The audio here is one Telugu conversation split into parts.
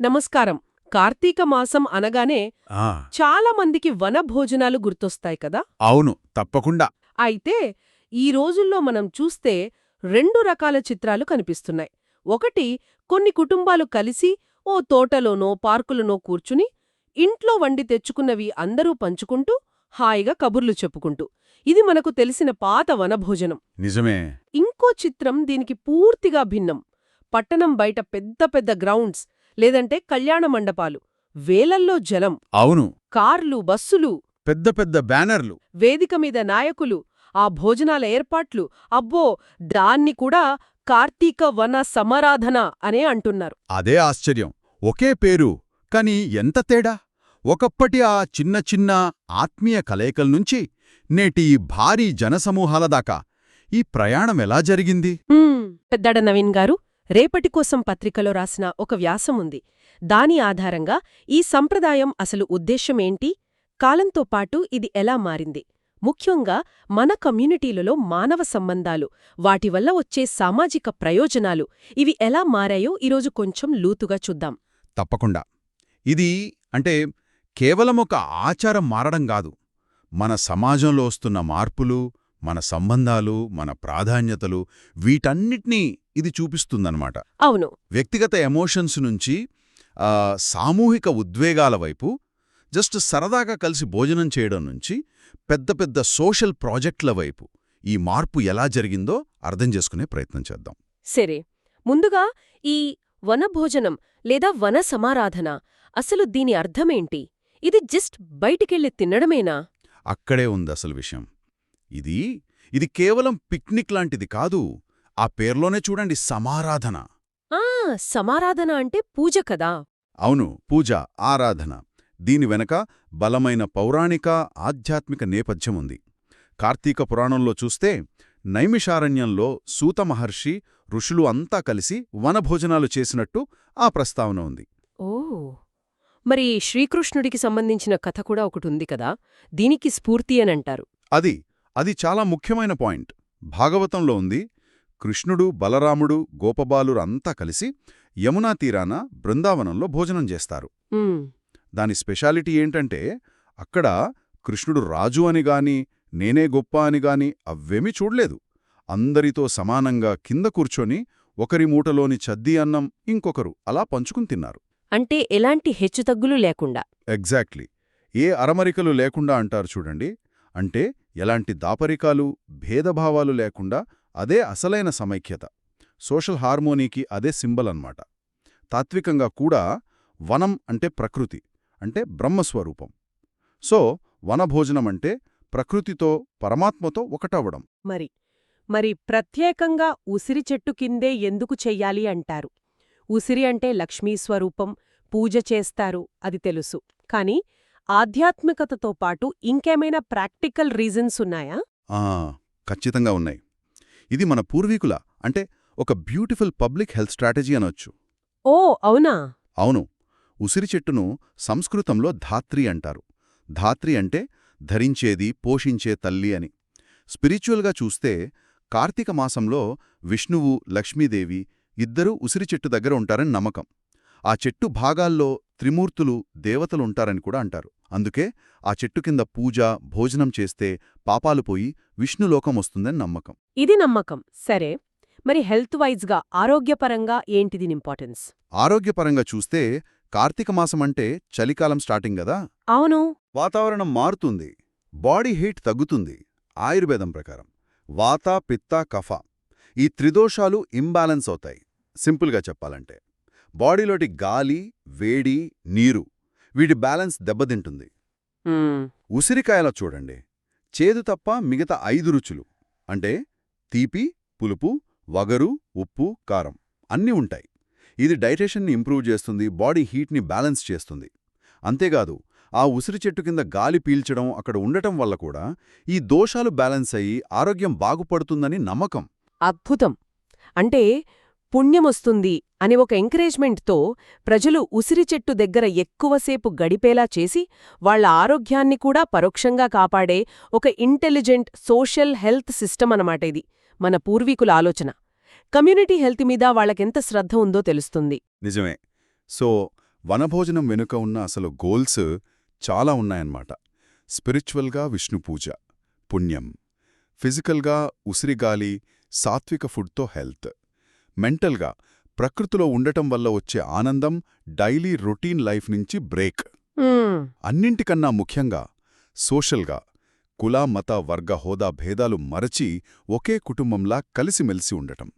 నమస్కారం. కార్తీక మాసం అనగానే చాలా మందికి వన భోజనాలు గుర్తొస్తాయి కదా? అవును తప్పకుండా. అయితే ఈ రోజుల్లో మనం చూస్తే రెండు రకాల చిత్రాలు కనిపిస్తున్నాయి. ఒకటి కొన్ని కుటుంబాలు కలిసి ఓ తోటలోనో పార్కులోనో కూర్చుని ఇంట్లో వండి తెచ్చుకున్నవి అందరూ పంచుకుంటూ హాయిగా కబుర్లు చెప్పుకుంటూ. ఇది మనకు తెలిసిన పాత వనభోజనం నిజమే. ఇంకో చిత్రం దీనికి పూర్తిగా భిన్నం. పట్టణం బయట పెద్ద పెద్ద గ్రౌండ్స్ లేదంటే కళ్యాణ మండపాలు వేలల్లో జలం అవును. కార్లు బస్సులు పెద్ద పెద్ద బ్యానర్లు. వేదిక మీద నాయకులు ఆ భోజనాల ఏర్పాట్లు అబ్బో దాన్ని కూడా కార్తీక వన సమారాధన అనే అంటున్నారు. అదే ఆశ్చర్యం. ఒకే పేరు కాని ఎంత తేడా? ఒకప్పటి ఆ చిన్న చిన్న ఆత్మీయ కలయికల నుంచి నేటి భారీ జనసమూహాల దాకా ఈ ప్రయాణం ఎలా జరిగింది? పెద్దడ నవీన్ గారు రేపటి కోసం పత్రికలో రాసిన ఒక వ్యాసం ఉంది. దాని ఆధారంగా ఈ సంప్రదాయం అసలు ఉద్దేశ్యమేంటి కాలంతో పాటు ఇది ఎలా మారింది? ముఖ్యంగా మన కమ్యూనిటీలలో మానవ సంబంధాలు వాటి వల్ల వచ్చే సామాజిక ప్రయోజనాలు ఇవి ఎలా మారాయో ఈరోజు కొంచెం లూతుగా చూద్దాం. తప్పకుండా. ఇది అంటే కేవలం ఒక ఆచారం మారడం కాదు. మన సమాజంలో వస్తున్న మార్పులు మన సంబంధాలు మన ప్రాధాన్యతలు వీటన్నిటినీ ఇది చూపిస్తుందన్నమాట. అవును. వ్యక్తిగత ఎమోషన్స్ నుంచి సామూహిక ఉద్వేగాల వైపు జస్ట్ సరదాగా కలిసి భోజనం చేయడం నుంచి పెద్ద పెద్ద సోషల్ ప్రాజెక్టుల వైపు ఈ మార్పు ఎలా జరిగిందో అర్థం చేసుకునే ప్రయత్నం చేద్దాం. సరే. ముందుగా ఈ వనభోజనం లేదా వన సమారాధన అసలు దీని అర్థమేంటి? ఇది జస్ట్ బయటికెళ్ళి తినడమేనా? అక్కడే ఉంది అసలు విషయం. ఇది ఇది కేవలం పిక్నిక్ లాంటిది కాదు. ఆ పేర్లోనే చూడండి సమారాధన. ఆ సమారాధన అంటే పూజ కదా? అవును పూజ ఆరాధన. దీని వెనక బలమైన పౌరాణిక ఆధ్యాత్మిక నేపథ్యం ఉంది. కార్తీక పురాణంలో చూస్తే నైమిషారణ్యంలో సూత మహర్షి ఋషులు అంతా కలిసి వనభోజనాలు చేసినట్టు ఆ ప్రస్తావన ఉంది. ఓ మరి శ్రీకృష్ణుడికి సంబంధించిన కథ కూడా ఒకటుంది కదా? దీనికి స్ఫూర్తి అనంటారు అది అది చాలా ముఖ్యమైన పాయింట్. భాగవతంలో ఉంది కృష్ణుడు బలరాముడు గోపబాలురు అంతా కలిసి యమునా తీరాన బృందావనంలో భోజనం చేస్తారు. దాని స్పెషాలిటీ ఏంటంటే అక్కడ కృష్ణుడు రాజు అని గాని నేనే గొప్ప అని గాని అవ్వేమీ చూడ్లేదు. అందరితో సమానంగా కింద కూర్చొని ఒకరి మూటలోని చద్ది అన్నం ఇంకొకరు అలా పంచుకుని తిన్నారు. అంటే ఎలాంటి హెచ్చుతగ్గులు లేకుండా? ఎగ్జాక్ట్లీ. ఏ అరమరికలు లేకుండా అంటారు చూడండి. అంటే ఎలాంటి దాపరికాలు భేదభావాలు లేకుండా అదే అసలైన సమైక్యత. సోషల్ హార్మోనీకి అదే సింబల్ అన్నమాట. తాత్వికంగా కూడా వనం అంటే ప్రకృతి అంటే బ్రహ్మస్వరూపం. సో వనభోజనం అంటే ప్రకృతితో పరమాత్మతో ఒకటవ్వడం. మరి మరి ప్రత్యేకంగా ఉసిరి చెట్టు కిందే ఎందుకు చెయ్యాలి అంటారు? ఉసిరి అంటే లక్ష్మీ స్వరూపం పూజ చేస్తారు అది తెలుసు. కాని ఆధ్యాత్మికతతో పాటు ఇంకేమైనా ప్రాక్టికల్ రీజన్స్ ఉన్నాయా? ఆ ఖచ్చితంగా ఉన్నాయి. ఇది మన పూర్వీకుల అంటే ఒక బ్యూటిఫుల్ పబ్లిక్ హెల్త్ స్ట్రాటజీ అనొచ్చు. ఓ అవునా? అవును. ఉసిరి చెట్టును సంస్కృతంలో ధాత్రి అంటారు. ధాత్రి అంటే ధరించేది పోషించే తల్లి అని. స్పిరిచువల్గా చూస్తే కార్తీక మాసంలో విష్ణువు లక్ష్మీదేవి ఇద్దరూ ఉసిరి చెట్టు దగ్గర ఉంటారని నమ్మకం. ఆ చెట్టు భాగాల్లో త్రిమూర్తులు దేవతలుంటారని కూడా అంటారు. అందుకే ఆ చెట్టు కింద పూజ భోజనం చేస్తే పాపాలు పోయి విష్ణులోకం వస్తుందని నమ్మకం. ఇది నమ్మకం. సరే మరి హెల్త్ వైజ్గా ఆరోగ్యపరంగా ఏంటిది ఇంపార్టెన్స్? ఆరోగ్యపరంగా చూస్తే కార్తీక మాసమంటే చలికాలం స్టార్టింగ్ గదా? అవును. వాతావరణం మారుతుంది. బాడీ హీట్ తగ్గుతుంది. ఆయుర్వేదం ప్రకారం. వాత పిత్త కఫ ఈ త్రిదోషాలు ఇంబ్యాలెన్స్ అవుతాయి. సింపుల్గా చెప్పాలంటే. బాడీలోటి గాలి వేడి నీరు వీటి బ్యాలెన్స్ దెబ్బతింటుంది. ఉసిరికాయలో చూడండి. చేదు తప్ప మిగతా ఐదు రుచులు అంటే తీపి పులుపు వగరు ఉప్పు కారం అన్నీ ఉంటాయి. ఇది డైజెషన్ని ఇంప్రూవ్ చేస్తుంది బాడీ హీట్ని బ్యాలెన్స్ చేస్తుంది. అంతేకాదు ఆ ఉసిరి చెట్టు కింద గాలి పీల్చడం అక్కడ ఉండటం వల్ల కూడా ఈ దోషాలు బ్యాలెన్స్ అయ్యి ఆరోగ్యం బాగుపడుతుందని నమ్మకం. అద్భుతం. అంటే పుణ్యమొస్తుంది అని ఒక ఎంకరేజ్మెంట్తో ప్రజలు ఉసిరి చెట్టు దగ్గర ఎక్కువసేపు గడిపేలా చేసి వాళ్ళ ఆరోగ్యాన్ని కూడా పరోక్షంగా కాపాడే ఒక ఇంటెలిజెంట్ సోషల్ హెల్త్ సిస్టమ్ అనమాట ఇది మన పూర్వీకుల ఆలోచన. కమ్యూనిటీ హెల్త్ మీద వాళ్ళకెంత శ్రద్ధ ఉందో తెలుస్తుంది. నిజమే. సో వనభోజనం వెనుక ఉన్న అసలు గోల్స్ చాలా ఉన్నాయన్నమాట. స్పిరిచువల్గా విష్ణు పూజ పుణ్యం. ఫిజికల్గా ఉసిరిగాలి సాత్విక ఫుడ్తో హెల్త్. మెంటల్గా ప్రకృతిలో ఉండటం వల్ల వచ్చే ఆనందం డైలీ రొటీన్ లైఫ్ నుంచి బ్రేక్. అన్నింటికన్నా ముఖ్యంగా సోషల్గా కుల మత వర్గ హోదా భేదాలు మరచి ఒకే కుటుంబంలా కలిసిమెలిసి ఉండటం.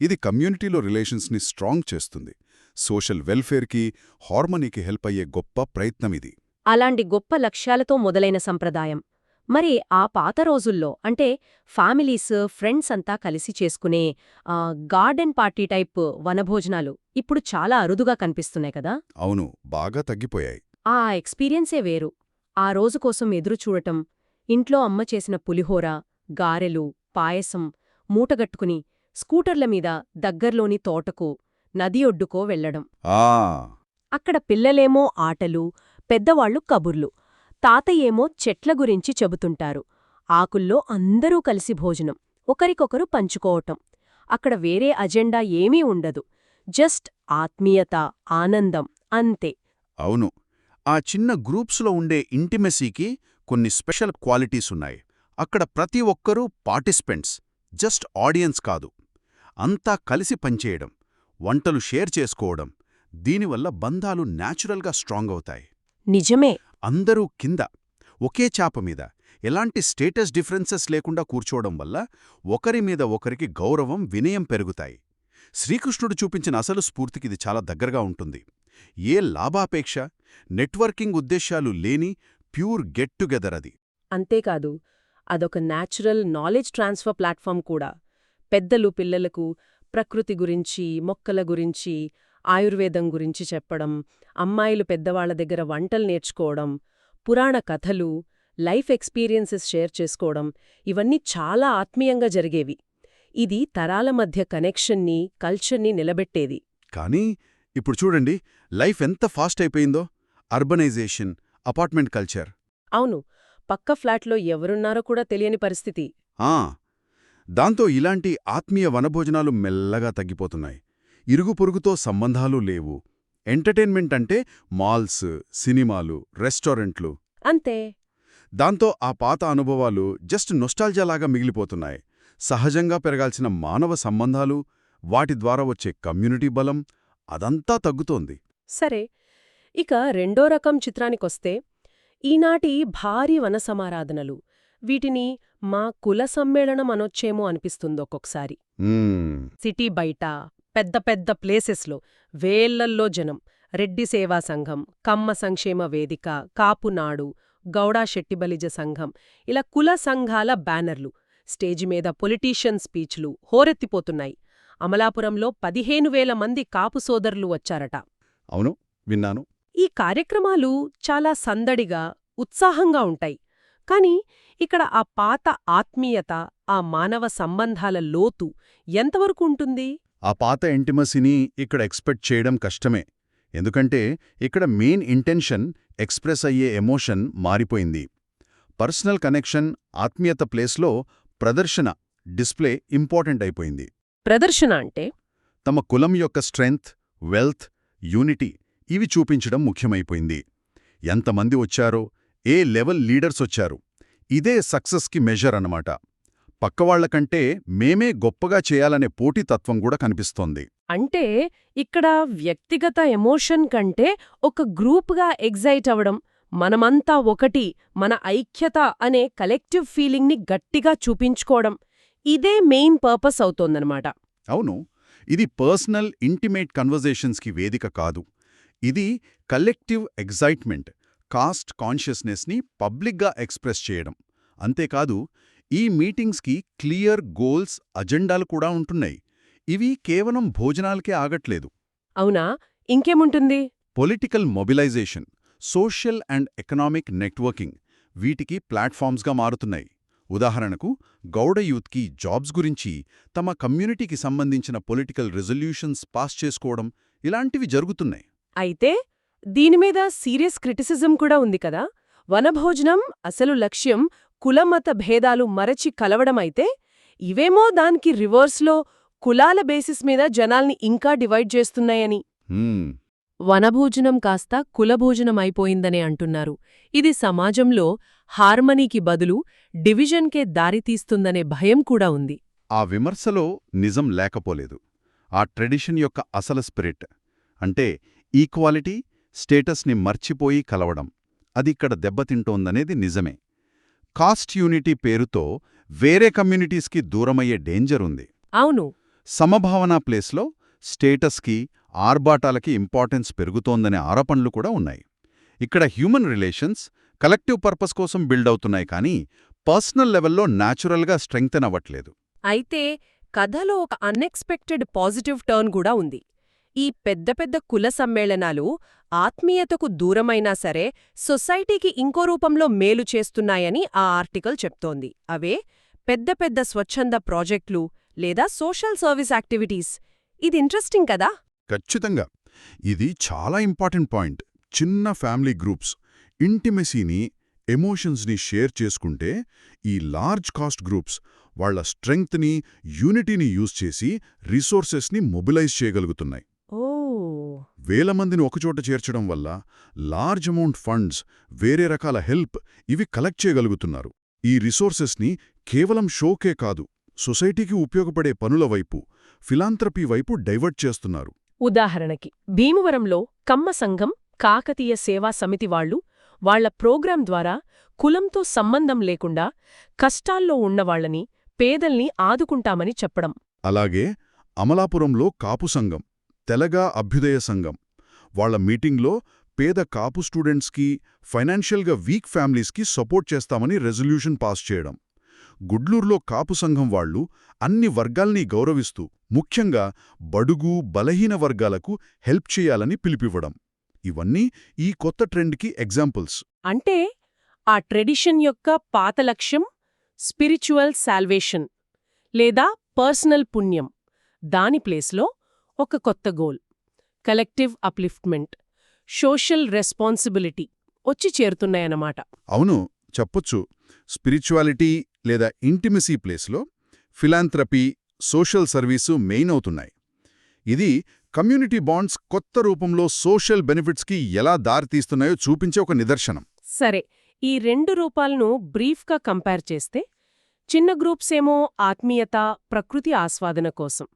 ఇది కమ్యూనిటీలో రిలేషన్స్ని స్ట్రాంగ్ చేస్తుంది. సోషల్ వెల్ఫేర్కి హార్మనీకి హెల్ప్ అయ్యే గొప్ప ప్రయత్నమిది అలాంటి గొప్ప లక్ష్యాలతో మొదలైన సంప్రదాయం. మరి ఆ పాత రోజుల్లో అంటే ఫ్యామిలీస్ ఫ్రెండ్స్ అంతా కలిసి చేసుకునే ఆ, గార్డెన్ పార్టీ టైప్ వనభోజనాలు ఇప్పుడు చాలా అరుదుగా కనిపిస్తున్నాయి కదా? అవును బాగా తగ్గిపోయాయి. ఆ ఎక్స్పీరియన్సే వేరు. ఆ రోజు కోసం ఎదురుచూడటం ఇంట్లో అమ్మ చేసిన పులిహోర గారెలు పాయసం మూటగట్టుకుని స్కూటర్ల మీద దగ్గర్లోని తోటకు నది ఒడ్డుకో వెళ్ళడం అక్కడ పిల్లలేమో ఆటలు పెద్దవాళ్ళు కబుర్లు. తాతయ్యేమో చెట్ల గురించి చెబుతుంటారు. ఆకుల్లో అందరూ కలిసి భోజనం ఒకరికొకరు పంచుకోవటం. అక్కడ వేరే అజెండా ఏమీ ఉండదు. జస్ట్ ఆత్మీయత ఆనందం అంతే. అవును. ఆ చిన్న గ్రూప్స్లో ఉండే ఇంటిమెసీకి కొన్ని స్పెషల్ క్వాలిటీస్ ఉన్నాయి. అక్కడ ప్రతి ఒక్కరూ పార్టిసిపెంట్స్ జస్ట్ ఆడియన్స్ కాదు. అంతా కలిసి పనిచేయడం వంటలు షేర్ చేసుకోవడం దీనివల్ల బంధాలు న్యాచురల్గా స్ట్రాంగ్ అవుతాయి. నిజమే. అందరూ కింద ఒకే చాప మీద ఎలాంటి స్టేటస్ డిఫరెన్సెస్ లేకుండా కూర్చోవడం వల్ల ఒకరి మీద ఒకరికి గౌరవం వినయం పెరుగుతాయి. శ్రీకృష్ణుడు చూపించిన అసలు స్ఫూర్తికి ఇది చాలా దగ్గరగా ఉంటుంది. ఏ లాభాపేక్ష నెట్వర్కింగ్ ఉద్దేశాలు లేని ప్యూర్ గెట్ టుగెదర్ అది. అంతేకాదు అదొక న్యాచురల్ నాలెడ్జ్ ట్రాన్స్ఫర్ ప్లాట్ఫామ్ కూడా. పెద్దలు పిల్లలకు ప్రకృతి గురించి మొక్కల గురించి ఆయుర్వేదం గురించి చెప్పడం అమ్మాయిలు పెద్దవాళ్ళ దగ్గర వంటలు నేర్చుకోవడం పురాణ కథలు లైఫ్ ఎక్స్పీరియన్సెస్ షేర్ చేసుకోవడం ఇవన్నీ చాలా ఆత్మీయంగా జరిగేవి. ఇది తరాల మధ్య కనెక్షన్ని కల్చర్ని నిలబెట్టేది. కానీ ఇప్పుడు చూడండి లైఫ్ ఎంత ఫాస్ట్ అయిపోయిందో. Urbanisation apartment culture. అవును పక్క ఫ్లాట్లో ఎవరున్నారో కూడా తెలియని పరిస్థితి. ఆ! దాంతో ఇలాంటి ఆత్మీయ వనభోజనాలు మెల్లగా తగ్గిపోతున్నాయి. ఇరుగు పొరుగుతో సంబంధాలు లేవు. ఎంటర్టైన్మెంట్ అంటే మాల్స్ సినిమాలు రెస్టారెంట్లు. అంతే. దాంతో ఆ పాత అనుభవాలు జస్ట్ నొస్టాల్జాలాగా మిగిలిపోతున్నాయి. సహజంగా పెరగాల్సిన మానవ సంబంధాలు వాటి ద్వారా వచ్చే కమ్యూనిటీ బలం అదంతా తగ్గుతోంది. సరే ఇక రెండో రకం చిత్రానికొస్తే ఈనాటి భారీ వన సమారాధనలు వీటిని మా కుల సమ్మేళనం అనొచ్చేమో అనిపిస్తుందొక్కొక్కసారి. సిటీ బయట పెద్ద పెద్ద ప్లేసెస్లో వేలల్లో జనం రెడ్డి సేవా సంఘం కమ్మ సంక్షేమ వేదిక కాపునాడు గౌడా శెట్టిబలిజ సంఘం ఇలా కుల సంఘాల బ్యానర్లు స్టేజి మీద పొలిటీషియన్ స్పీచ్లు హోరెత్తిపోతున్నాయి. అమలాపురంలో పదిహేను వేల మంది కాపు సోదరులు వచ్చారట. అవును విన్నాను. ఈ కార్యక్రమాలు చాలా సందడిగా ఉత్సాహంగా ఉంటాయి. కాని ఇక్కడ ఆ పాత ఆత్మీయత ఆ మానవ సంబంధాల లోతు ఎంతవరకు ఉంటుంది? ఆ పాత ఇంటిమసీని ఇక్కడ ఎక్స్పెక్ట్ చేయడం కష్టమే. ఎందుకంటే ఇక్కడ మెయిన్ ఇంటెన్షన్ ఎక్స్ప్రెస్ అయ్యే ఎమోషన్ మారిపోయింది. పర్సనల్ కనెక్షన్ ఆత్మీయత ప్లేస్లో ప్రదర్శన డిస్ప్లే ఇంపార్టెంట్ అయిపోయింది. ప్రదర్శన అంటే? తమ కులం యొక్క స్ట్రెంగ్త్ వెల్త్ యూనిటీ ఇవి చూపించడం ముఖ్యమైపోయింది. ఎంతమంది వచ్చారో ఏ లెవెల్ లీడర్స్ వచ్చారు ఇదే సక్సెస్కి మెజర్ అన్నమాట. పక్కవాళ్ళకంటే మేమే గొప్పగా చేయాలనే పోటీతత్వం కూడా కనిపిస్తోంది. అంటే ఇక్కడ వ్యక్తిగత ఎమోషన్ కంటే ఒక గ్రూప్గా ఎగ్జైట్ అవడం మనమంతా ఒకటి మన ఐక్యత అనే కలెక్టివ్ ఫీలింగ్ని గట్టిగా చూపించుకోవడం ఇదే మెయిన్ పర్పస్ అవుతోందనమాట అవును. ఇది పర్సనల్ ఇంటిమేట్ కన్వర్జేషన్స్కి వేదిక కాదు. ఇది కలెక్టివ్ ఎగ్జైట్మెంట్ కాస్ట్ కాన్షియస్నెస్ని పబ్లిక్గా ఎక్స్ప్రెస్ చేయడం. అంతేకాదు ఈ మీటింగ్స్కి క్లియర్ గోల్స్ అజెండాలు కూడా ఉంటున్నాయి. ఇవి కేవలం భోజనాలకే ఆగట్లేదు. అవునా? ఇంకేముంటుంది? Political mobilisation social and economic networking వీటికి ప్లాట్ఫామ్స్గా మారుతున్నాయి. ఉదాహరణకు గౌడ యూత్కి జాబ్స్ గురించి తమ కమ్యూనిటీకి సంబంధించిన పొలిటికల్ రెజల్యూషన్స్ పాస్ చేసుకోవడం ఇలాంటివి జరుగుతున్నాయి. అయితే దీనిమీద సీరియస్ క్రిటిసిజం కూడా ఉంది కదా? వనభోజనం అసలు లక్ష్యం కులమత భేదాలు మరచి కలవడమైతే ఇవేమో దానికి రివర్స్లో కులాల బేసిస్ మీద జనాల్ని ఇంకా డివైడ్ చేస్తున్నాయని. హ్మ్, వనభోజనం కాస్త కులభోజనం అయిపోయిందనే అంటున్నారు. ఇది సమాజంలో హార్మనీకి బదులు డివిజన్కే దారితీస్తుందనే భయం కూడా ఉంది. ఆ విమర్శలో నిజం లేకపోలేదు. ఆ ట్రెడిషన్ యొక్క అసలు స్పిరిట్. అంటే ఈక్వాలిటీ స్టేటస్ని మర్చిపోయి కలవడం. అది ఇక్కడ దెబ్బతింటోందనేది నిజమే. కాస్ట్ యూనిటీ పేరుతో వేరే కమ్యూనిటీస్కి దూరమయ్యే డేంజర్ ఉంది. అవును. సమభావన ప్లేస్లో స్టేటస్కి ఆర్భాటాలకి ఇంపార్టెన్స్ పెరుగుతోందనే ఆరోపణలు కూడా ఉన్నాయి. ఇక్కడ హ్యూమన్ రిలేషన్స్ కలెక్టివ్ పర్పస్ కోసం బిల్డ్ అవుతున్నాయి కానీ పర్సనల్ లెవెల్లో న్యాచురల్గా స్ట్రెంగ్తెన్ అవ్వట్లేదు. అయితే కథలో ఒక అన్ఎక్స్పెక్టెడ్ పాజిటివ్ టర్న్ కూడా ఉంది. ఈ పెద్ద పెద్ద కుల సమ్మేళనాలు ఆత్మీయతకు దూరమైనా సరే సొసైటీకి ఇంకో రూపంలో మేలు చేస్తున్నాయని ఆ ఆర్టికల్ చెప్తోంది. అవే పెద్ద పెద్ద స్వచ్ఛంద ప్రాజెక్టులు లేదా సోషల్ సర్వీస్ యాక్టివిటీస్. ఇది ఇంట్రెస్టింగ్ కదా? ఖచ్చితంగా. ఇది చాలా ఇంపార్టెంట్ పాయింట్. చిన్న ఫ్యామిలీ గ్రూప్స్ ఇంటిమెసీని ఎమోషన్స్ని షేర్ చేసుకుంటే ఈ లార్జ్ కాస్ట్ గ్రూప్స్ వాళ్ళ స్ట్రెంగ్త్ని యూనిటీని యూజ్ చేసి రిసోర్సెస్ని మొబిలైజ్ చేయగలుగుతున్నాయి. వేల మందిని ఒకచోట చేర్చడం వల్ల లార్జ్ అమౌంట్ ఫండ్స్ వేరే రకాల హెల్ప్ ఇవి కలెక్ట్ చేయగలుగుతున్నారు. ఈ రిసోర్సెస్ని కేవలం షోకే కాదు సొసైటీకి ఉపయోగపడే పనుల వైపు ఫిలాంథ్రపీ వైపు డైవర్ట్ చేస్తున్నారు. ఉదాహరణకి భీమవరంలో కమ్మ సంఘం కాకతీయ సేవా సమితి వాళ్ళు వాళ్ళ ప్రోగ్రాం ద్వారా కులంతో సంబంధం లేకుండా కష్టాల్లో ఉన్నవాళ్ళని పేదల్ని ఆదుకుంటామని చెప్పడం. అలాగే అమలాపురంలో కాపు సంఘం తెలగా అభ్యుదయ సంఘం. వాళ్ళ మీటింగ్లో పేద కాపు స్టూడెంట్స్కి ఫైనాన్షియల్గా వీక్ ఫ్యామిలీస్కి సపోర్ట్ చేస్తామని రెజల్యూషన్ పాస్ చేయడం. గుడ్లూరులో కాపు సంఘం వాళ్ళు అన్ని వర్గాల్ని గౌరవిస్తూ ముఖ్యంగా బడుగు బలహీన వర్గాలకు హెల్ప్ చేయాలని పిలిపివ్వడం. ఇవన్నీ ఈ కొత్త ట్రెండ్కి ఎగ్జాంపుల్స్. అంటే ఆ ట్రెడిషన్ యొక్క పాత లక్ష్యం స్పిరిచువల్ శాల్వేషన్ లేదా పర్సనల్ పుణ్యం. దాని ప్లేస్లో ఒక కొత్త goal. Collective upliftment social responsibility వచ్చి చేరుతున్నాయన్నమాట. అవును చెప్పొచ్చు. స్పిరిచువాలిటీ లేదా ఇంటిమసీ ప్లేస్లో ఫిలాంథ్రపీ సోషల్ సర్వీసు మెయిన్ అవుతున్నాయి. ఇది కమ్యూనిటీ బాండ్స్ కొత్త రూపంలో సోషల్ బెనిఫిట్స్కి ఎలా దారితీస్తున్నాయో చూపించే ఒక నిదర్శనం. సరే ఈ రెండు రూపాలను బ్రీఫ్గా కంపేర్ చేస్తే చిన్న గ్రూప్స్ ఏమో ఆత్మీయత ప్రకృతి ఆస్వాదన కోసం.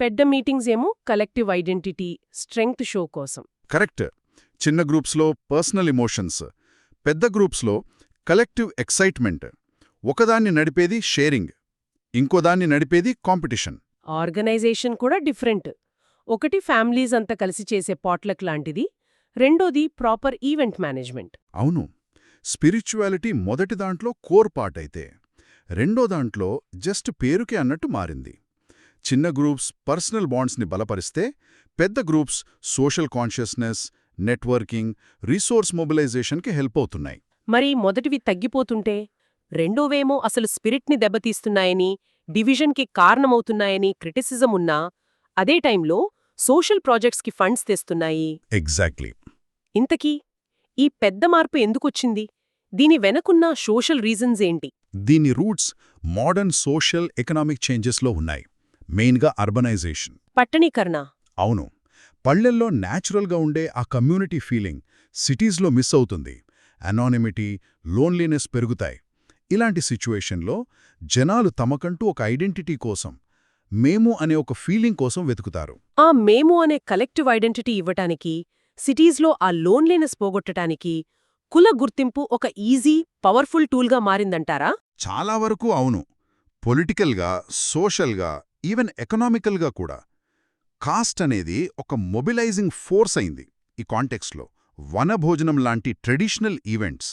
పెద్ద మీటింగ్స్ ఏమో కలెక్టివ్ ఐడెంటిటీ స్ట్రెంగ్త్ షో కోసం. కరెక్ట్. చిన్న గ్రూప్స్లో పర్సనల్ ఇమోషన్స్ పెద్ద గ్రూప్స్లో కలెక్టివ్ ఎక్సైట్మెంట్ ఒకదాన్ని నడిపేది షేరింగ్ ఇంకోదాన్ని నడిపేది కాంపిటీషన్ ఆర్గనైజేషన్ కూడా డిఫరెంట్ ఒకటి ఫ్యామిలీస్ అంతా కలిసి చేసే పాట్లక్ లాంటిది రెండోది ప్రాపర్ ఈవెంట్ మేనేజ్మెంట్ అవును. స్పిరిచువాలిటీ మొదటి దాంట్లో కోర్ పార్ట్ అయితే రెండో దాంట్లో జస్ట్ పేరుకే అన్నట్టు మారింది. చిన్న గ్రూప్స్ పర్సనల్ బాండ్స్ని బలపరిస్తే పెద్ద groups social consciousness networking resource మొబిలైజేషన్కి help అవుతున్నాయి. మరి మొదటివి తగ్గిపోతుంటే రెండోవేమో అసలు స్పిరిట్ని దెబ్బతీస్తున్నాయని డివిజన్కి కారణమవుతున్నాయని క్రిటిసిజం ఉన్నా అదే టైంలో సోషల్ ప్రాజెక్ట్స్కి ఫండ్స్ తెస్తున్నాయి. ఎగ్జాక్ట్లీ. ఇంతకీ ఈ పెద్ద మార్పు ఎందుకొచ్చింది? దీని వెనకున్న సోషల్ రీజన్స్ ఏంటి? దీని రూట్స్ మోడర్న్ సోషల్ ఎకనామిక్ చేంజెస్లో ఉన్నాయి. మెయిన్గా అర్బనైజేషన్. పట్టణీకరణ. అవును. పల్లెల్లో న్యాచురల్గా ఉండే ఆ కమ్యూనిటీ ఫీలింగ్ సిటీస్లో మిస్ అవుతుంది. అనానిమిటీ లోన్లీనెస్ పెరుగుతాయి. ఇలాంటి సిచ్యువేషన్లో జనాలు తమకంటూ ఒక ఐడెంటిటీ కోసం మేము అనే ఒక ఫీలింగ్ కోసం వెతుకుతారు. ఆ మేము అనే కలెక్టివ్ ఐడెంటిటీ ఇవ్వటానికి సిటీస్లో ఆ లోన్లీనెస్ పోగొట్టటానికి కుల గుర్తింపు ఒక ఈజీ పవర్ఫుల్ టూల్గా మారిందంటారా? చాలా వరకు అవును. పొలిటికల్గా సోషల్గా ఈవెన్ ఎకనామికల్గా కూడా కాస్ట్ అనేది ఒక మొబిలైజింగ్ ఫోర్స్ అయింది ఈ కాంటెక్స్లో. వనభోజనం లాంటి ట్రెడిషనల్ ఈవెంట్స్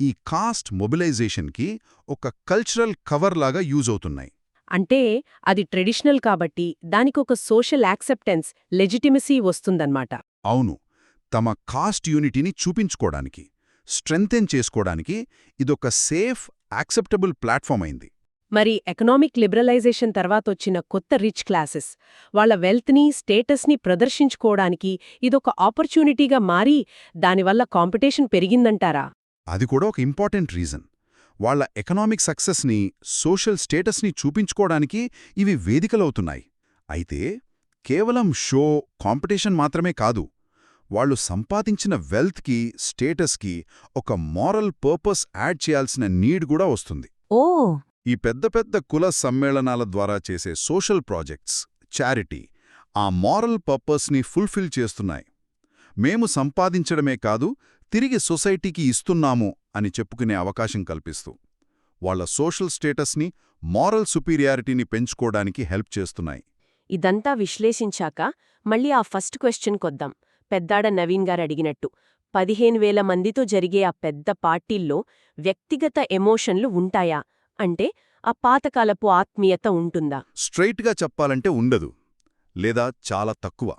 ఈ కాస్ట్ మొబిలైజేషన్కి ఒక కల్చరల్ కవర్ లాగా యూజ్ అవుతున్నాయి. అంటే అది ట్రెడిషనల్ కాబట్టి దానికొక సోషల్ యాక్సెప్టెన్స్ లెజిటిమసీ వస్తుందన్నమాట. అవును. తమ కాస్ట్ యూనిటీని చూపించుకోవడానికి స్ట్రెంగ్తెన్ చేసుకోవడానికి ఇదొక సేఫ్ యాక్సెప్టబుల్ ప్లాట్ఫామ్ అయింది. మరి ఎకనామిక్ లిబరలైజేషన్ తర్వాతొచ్చిన కొత్త రిచ్ క్లాసెస్ వాళ్ళ వెల్త్ని స్టేటస్ని ప్రదర్శించుకోవడానికి ఇదొక ఆపర్చునిటీగా మారి దానివల్ల కాంపిటీషన్ పెరిగిందంటారా? అది కూడా ఒక ఇంపార్టెంట్ రీజన్ వాళ్ళ ఎకనామిక్ సక్సెస్ని సోషల్ స్టేటస్ని చూపించుకోవడానికి ఇవి వేదికలవుతున్నాయి. అయితే కేవలం షో కాంపిటీషన్ మాత్రమే కాదు వాళ్ళు సంపాదించిన వెల్త్కి స్టేటస్కి ఒక మారల్ పర్పస్ యాడ్ చేయాల్సిన నీడ్ కూడా వస్తుంది. ఓ! ఈ పెద్ద పెద్ద కుల సమ్మేళనాల ద్వారా చేసే సోషల్ ప్రాజెక్ట్స్ చారిటీ ఆ మారల్ పర్పస్ని ఫుల్ఫిల్ చేస్తున్నాయి. మేము సంపాదించడమే కాదు తిరిగి సొసైటీకి ఇస్తున్నాము అని చెప్పుకునే అవకాశం కల్పిస్తూ వాళ్ళ సోషల్ స్టేటస్ని మారల్ సుపీరియారిటీని పెంచుకోవడానికి హెల్ప్ చేస్తున్నాయి. ఇదంతా విశ్లేషించాక మళ్ళీ ఆ ఫస్ట్ క్వశ్చన్ కొద్దాం. పెద్దాడ నవీన్ గారు అడిగినట్టు పదిహేను వేల మందితో జరిగే ఆ పెద్ద పార్టీల్లో వ్యక్తిగత ఎమోషన్లు ఉంటాయా? అంటే ఆ పాతకాలపు ఆత్మీయత ఉంటుందా? స్ట్రైట్గా చెప్పాలంటే ఉండదు లేదా చాలా తక్కువ.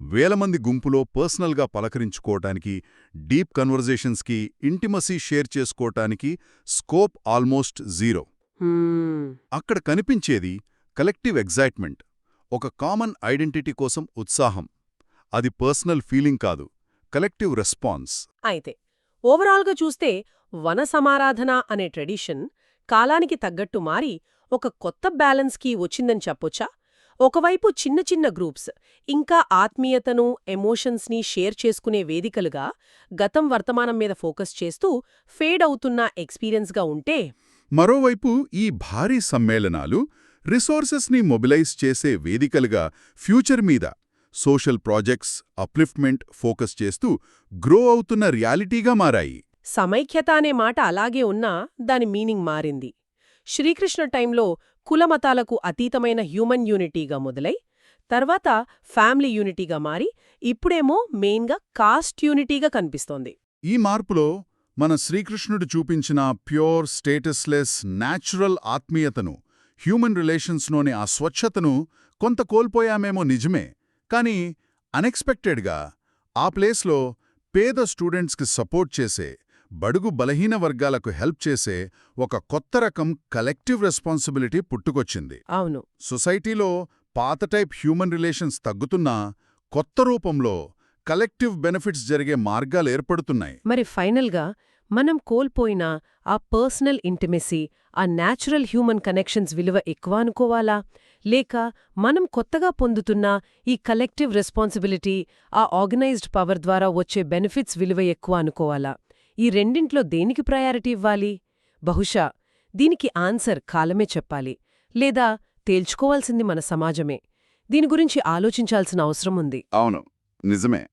వేల మంది గుంపులో పర్సనల్గా పలకరించుకోవటానికి డీప్ కన్వర్జేషన్స్కి ఇంటిమసీ షేర్ చేసుకోవటానికి స్కోప్ ఆల్మోస్ట్ జీరో. అక్కడ కనిపించేది కలెక్టివ్ ఎగ్జైట్మెంట్ ఒక కామన్ ఐడెంటిటీ కోసం ఉత్సాహం. అది పర్సనల్ ఫీలింగ్ కాదు కలెక్టివ్ రెస్పాన్స్. అయితే ఓవరాల్గా చూస్తే వన సమారాధన అనే ట్రెడిషన్ కాలానికి తగ్గట్టు మారి ఒక కొత్త బ్యాలెన్స్కి వచ్చిందని చెప్పొచ్చా? ఒకవైపు చిన్న చిన్న గ్రూప్స్ ఇంకా ఆత్మీయతను ఎమోషన్స్ని షేర్ చేసుకునే వేదికలుగా గతం వర్తమానం మీద ఫోకస్ చేస్తూ ఫేడ్ అవుతున్న ఎక్స్పీరియన్స్గా ఉంటే? మరోవైపు ఈ భారీ సమ్మేళనాలు రిసోర్సెస్ని మొబిలైజ్ చేసే వేదికలుగా ఫ్యూచర్ మీద సోషల్ ప్రాజెక్ట్స్ అప్లిఫ్ట్మెంట్ ఫోకస్ చేస్తూ గ్రో అవుతున్న రియాలిటీగా మారాయి. సమైక్యత అనే మాట అలాగే ఉన్నా దాని మీనింగ్ మారింది. శ్రీకృష్ణ టైంలో కులమతాలకు అతీతమైన హ్యూమన్ యూనిటీగా మొదలై తర్వాత ఫ్యామిలీ యూనిటీగా మారి ఇప్పుడేమో మెయిన్గా కాస్ట్ యూనిటీగా కనిపిస్తోంది. ఈ మార్పులో మన శ్రీకృష్ణుడు చూపించిన ప్యూర్ స్టేటస్లెస్ న్యాచురల్ ఆత్మీయతను హ్యూమన్ రిలేషన్స్లోని ఆ స్వచ్ఛతను కొంత కోల్పోయామేమో నిజమే కానీ అన్ఎక్స్పెక్టెడ్గా ఆ ప్లేస్లో పేద స్టూడెంట్స్కి సపోర్ట్ చేసే బడుగు బలహీన వర్గాలకు హెల్ప్ చేసే ఒక కొత్త రకం కలెక్టివ్ రెస్పాన్సిబిలిటీ పుట్టుకొచ్చింది. అవును. సొసైటీలో పాత టైప్ హ్యూమన్ రిలేషన్స్ తగ్గుతున్నా కొత్త రూపంలో కలెక్టివ్ బెనిఫిట్స్ జరిగే మార్గాలు ఏర్పడుతున్నాయి. మరి ఫైనల్గా మనం కోల్పోయిన ఆ పర్సనల్ ఇంటిమెసీ ఆ న్యాచురల్ హ్యూమన్ కనెక్షన్స్ విలువ ఎక్కువ అనుకోవాలా? లేక మనం కొత్తగా పొందుతున్న ఈ కలెక్టివ్ రెస్పాన్సిబిలిటీ ఆ ఆర్గనైజ్డ్ పవర్ ద్వారా వచ్చే బెనిఫిట్స్ విలువ ఎక్కువ అనుకోవాలా? ఈ రెండింట్లో దేనికి ప్రయారిటీ ఇవ్వాలి? బహుశా దీనికి ఆన్సర్ కాలమే చెప్పాలి. లేదా తేల్చుకోవాల్సింది మన సమాజమే. దీని గురించి ఆలోచించాల్సిన అవసరం ఉంది. అవును. నిజమే.